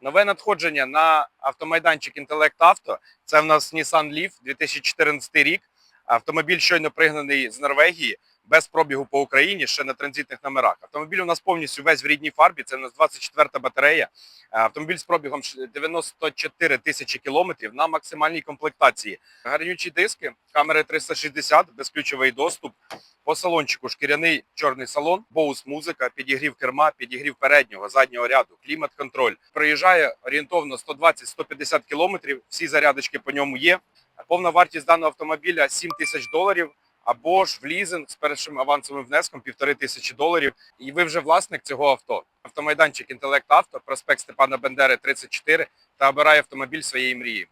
Нове надходження на автомайданчик Інтелект Авто. Це в нас Nissan Leaf 2014 рік. Автомобіль щойно пригнаний з Норвегії без пробігу по Україні, ще на транзитних номерах. Автомобіль у нас повністю весь в рідній фарбі. Це у нас 24-та батарея. Е, Автомобіль з пробігом 94 тисячі кілометрів на максимальній комплектації. Гарнючі диски, камери 360, безключовий доступ. По салончику шкіряний чорний салон, боус музика, підігрів керма, підігрів переднього, заднього ряду, клімат-контроль. Проїжджає орієнтовно 120-150 кілометрів. Всі зарядочки по ньому є. Повна вартість даного автомобіля 7 тисяч доларів. Або ж в лізинг з першим авансовим внеском півтори тисячі доларів, і ви вже власник цього авто. Автомайданчик Інтелект Авто, проспект Степана Бендери 34 та обирає автомобіль своєї мрії.